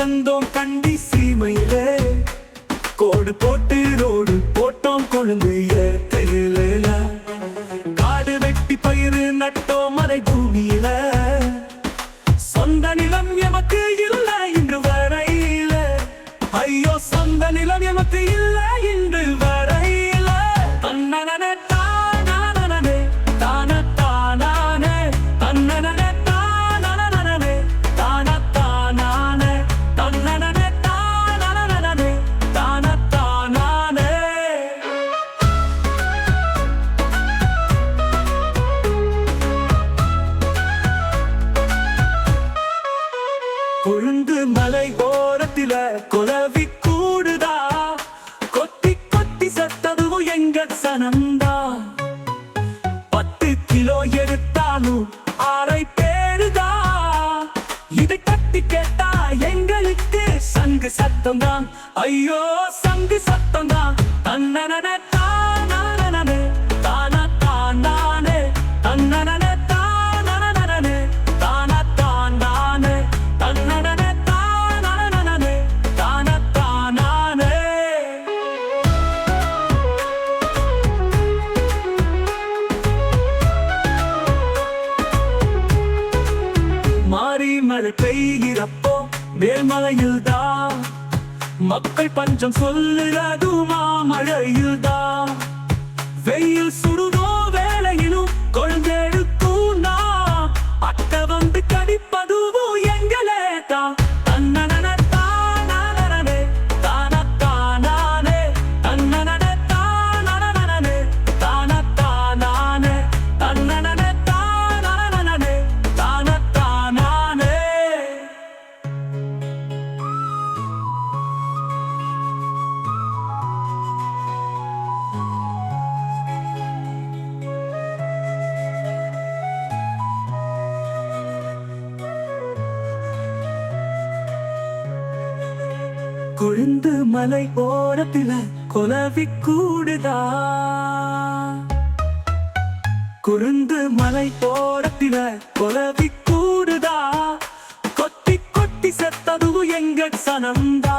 நடந்தோம் கண்டி சீமையில. கோடு போட்டு ரோடு போட்டோம் கொழுந்தைய தெருல காடு வெட்டி பயிறு நட்டோம் மறை பூமியில. சொந்த நிலம் எமக்கு இல்ல இன்று வரையில. ஐயோ சொந்த நிலம் எமக்கு இல்ல இன்று வரையில. தன்னன கொழுந்து மலை ஓரத்தில குலவி கூடுதா? கொத்தி கொத்தி சத்ததுவும் எங்க சனந்தா. பத்து கிலோ எடுத்தாலும் ஆரை பேருதா? இதை கட்டி கேட்டா எங்களுக்கு சங்கு சத்தம் தான் ஐயோ சங்கு சத்தம் தான் தன்னன மழை பெய்கிறப்போ மேல்மலையில் தான் மக்கள் பஞ்சம் சொல்லுறதுமா மழையில் தான் வெயில் கொழுந்து மலை ஓரத்தில கொலவி கூடுதா? குருந்து மலை ஓரத்தில கொலவி கூடுதா? கொத்தி கொத்தி செத்ததுவும் எங்க சனந்தா.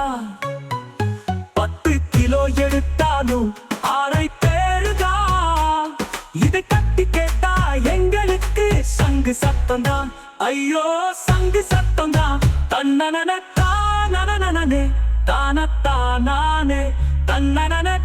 பத்து கிலோ எடுத்தாலும் ஆரை பேருதா? இதை கட்டி கேட்டா எங்களுக்கு சங்கு சத்தம் தான் ஐயோ சங்கு சத்தம் தான் தன்னனன தானனனனே தானத்தானானே தன்னன